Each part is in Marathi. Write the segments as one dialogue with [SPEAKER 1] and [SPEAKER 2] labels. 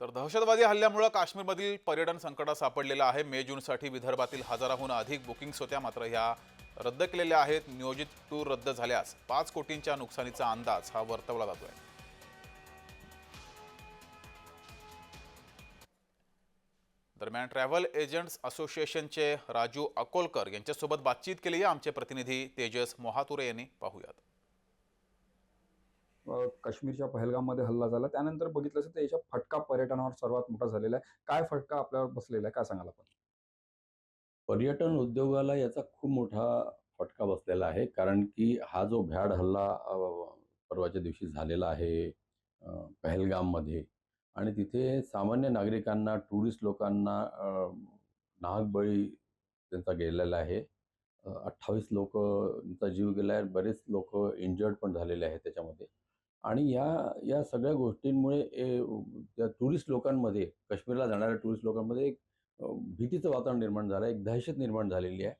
[SPEAKER 1] तर दहशतवादी हल्ल्यामुळं काश्मीरमधील पर्यटन संकटात सापडलेलं आहे. मे जूनसाठी विदर्भातील हजाराहून अधिक बुकिंग्स होत्या. मात्र ह्या रद्द केलेल्या आहेत. नियोजित टूर रद्द झाल्यास पाच कोटींच्या नुकसानीचा अंदाज हा वर्तवला जातोय. दरम्यान ट्रॅव्हल एजंट्स असोसिएशनचे राजू अकोलकर यांच्यासोबत बातचीत केली. आहे आमचे प्रतिनिधी तेजस मोहातुरे यांनी पाहूयात.
[SPEAKER 2] काश्मीरच्या पहलगाममध्ये हल्ला झाला. त्यानंतर बघितलं असं तर याच्या फटका पर्यटनावर सर्वात मोठा झालेला आहे. काय फटका आपल्यावर बसलेला आहे? काय सांगाल आपण?
[SPEAKER 3] पर्यटन उद्योगाला याचा खूप मोठा फटका बसलेला आहे. कारण की हा जो भ्याड हल्ला परवाच्या दिवशी झालेला आहे पहलगाममध्ये. आणि तिथे सामान्य नागरिकांना टुरिस्ट लोकांना अ, नाहक बळी त्यांचा गेलेला आहे. अठ्ठावीस लोकांचा जीव गेला आहे बरेच लोक इंजर्ड पण झालेले आहेत त्याच्यामध्ये. आणि या या सगळ्या गोष्टींमुळे ए, त्या टुरिस्ट लोकांमध्ये काश्मीरला जाणाऱ्या टुरिस्ट लोकांमध्ये एक भीतीचं वातावरण निर्माण झालं आहे एक दहशत निर्माण झालेली आहे.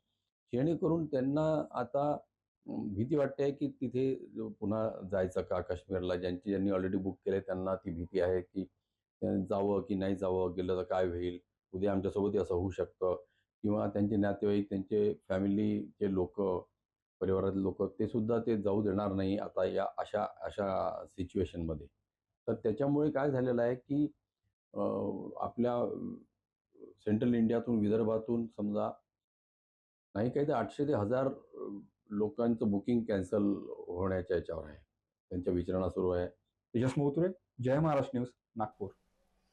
[SPEAKER 3] जेणेकरून त्यांना आता भीती वाटते आहे की तिथे पुन्हा जायचं का काश्मीरला ज्यांची ज्यांनी ऑलरेडी बुक केले त्यांना ती भीती आहे की जावं की नाही जावं गेलं तर काय होईल उद्या आमच्यासोबतही असं होऊ शकतं. किंवा त्यांचे नातेवाईक त्यांचे फॅमिलीचे लोक परिवारातील लोक ते सुद्धा ते जाऊ देणार नाही आता या अशा अशा सिच्युएशनमध्ये तर त्याच्यामुळे काय झालेलं आहे की आपल्या सेंट्रल इंडियातून विदर्भातून समजा नाही काही तर आठशे ते हजार लोकांचं बुकिंग कॅन्सल होण्याच्या याच्यावर आहे. त्यांच्या विचारणा सुरू आहे.
[SPEAKER 2] तेजस मोहतुरे जय महाराष्ट्र न्यूज नागपूर.